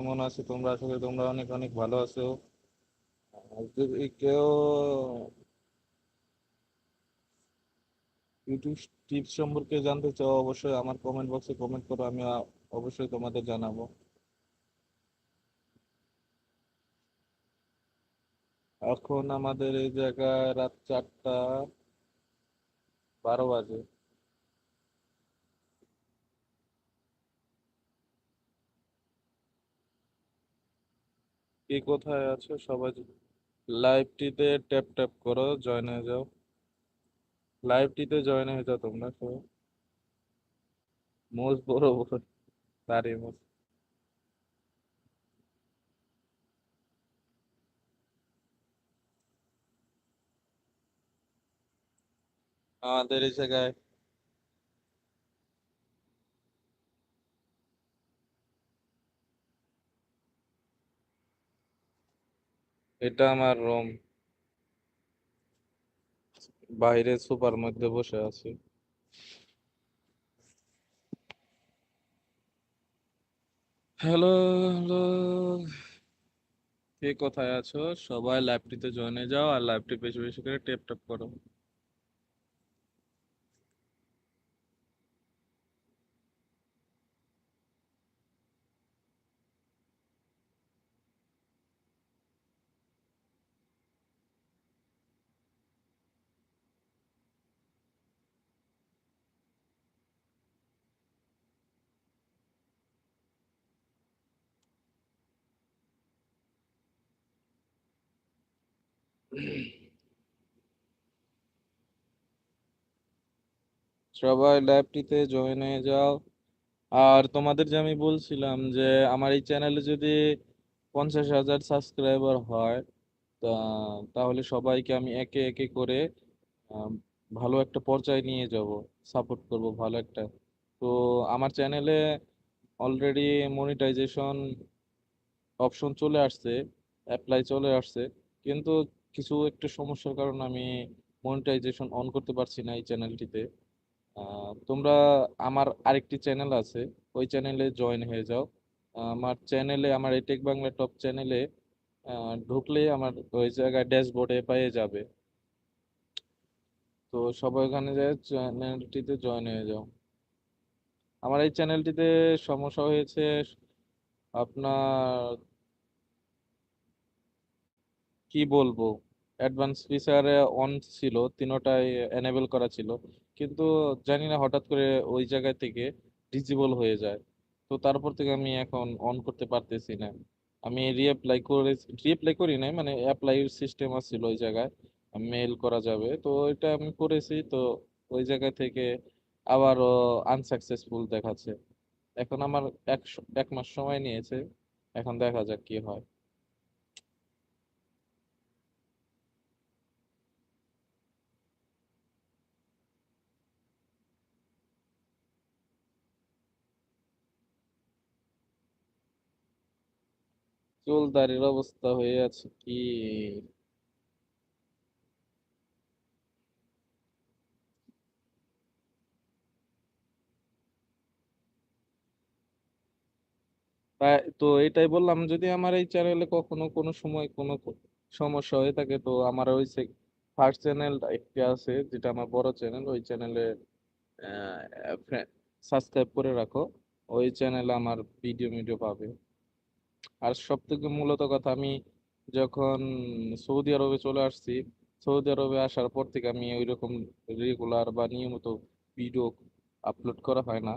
কেমন আছো, তোমরা করি তোমরা অনেক অনেক ভালো আছো। যদি কেউ ইউটিউব সম্পর্কে জানতে চাও, অবশ্যই আমার কমেন্ট বক্সে কমেন্ট করো, আমি অবশ্যই তোমাদের জানাব। এখন আমাদের এই জায়গায় রাত চারটা বারো বাজে। কে কোথায় আছো? সবাই লাইভটিতে ট্যাপ ট্যাপ করো জয়েন হয়ে যাও। লাইভটিতে জয়েন হয়ে যাও তোমরা সবাই। মোজ বড় দাড়ি, মোজ। আমাদের এই জায়গায় এটা আমার রুম। বাইরে সুপার মধ্যে বসে আছি। হ্যালো হ্যালো কে কোথায় আছো? সবাই লাইভটিতে জয়েনে যাও আর লাইভটি বেশি বেশি করে টেপ ট্যাপ করো। সবাই লাইভটিতে জয়েন হয়ে যাও। আর তোমাদের যে আমি বলছিলাম যে আমার এই চ্যানেলে যদি পঞ্চাশ হাজার সাবস্ক্রাইবার হয়, তা তাহলে সবাইকে আমি একে একে করে ভালো একটা পর্যায়ে নিয়ে যাব সাপোর্ট করব ভালো একটা। তো আমার চ্যানেলে অলরেডি মনিটাইজেশন অপশন চলে আসছে অ্যাপ্লাই চলে আসছে। কিন্তু কিছু একটু সমস্যার কারণে আমি মনিটাইজেশন অন করতে পারছি না এই চ্যানেলটিতে তোমরা, আমার আরেকটি চ্যানেল আছে, ওই চ্যানেলে জয়েন হয়ে যাও। আমার চ্যানেলে আমার এই টেক বাংলা টপ চ্যানেলে ঢুকলেই আমার ওই জায়গায় ড্যাশবোর্ডে পেয়ে যাবে। তো সবাই ওখানে যায় চ্যানেলটিতে জয়েন হয়ে যাও। আমার এই চ্যানেলটিতে সমস্যা হয়েছে, আপনার কি বলব? অ্যাডভান্স ফিচারে অন ছিল, তিনোটাই এনেবল করা ছিল। কিন্তু জানি না, হঠাৎ করে ওই জায়গা থেকে ডিজেবল হয়ে যায়। তো তারপর থেকে আমি এখন অন করতে পারতেছি না। আমি রিঅ্যাপ্লাই করে রিঅ্যাপ্লাই করি নাই মানে অ্যাপ্লাই সিস্টেম আছিল ওই জায়গায় মেল করা যাবে। তো এটা আমি করেছি, তো ওই জায়গা থেকে আবারও আনসাকসেসফুল দেখাচ্ছে। এখন আমার এক এক মাস সময় নিয়েছে, এখন দেখা যাক কি হয়। চুল দাড়ির অবস্থা হয়ে আছে কি? তো এটাই বললাম, যদি আমার এই চ্যানেলে কখনো কোনো সময় কোনো সমস্যা হয়ে থাকে, তো আমার ওই ফার্স্ট চ্যানেল একটি আছে, যেটা আমার বড় চ্যানেল ওই চ্যানেলে সাবস্ক্রাইব করে রাখো। ওই চ্যানেলে আমার ভিডিও ভিডিও পাবে। আর সব থেকে মূলত কথা আমি যখন সৌদি আরবে চলে আসছি, সৌদি আরবে আসার পর থেকে আমি ওইরকম রেগুলার বা নিয়মিত ভিডিও আপলোড করা হয় না।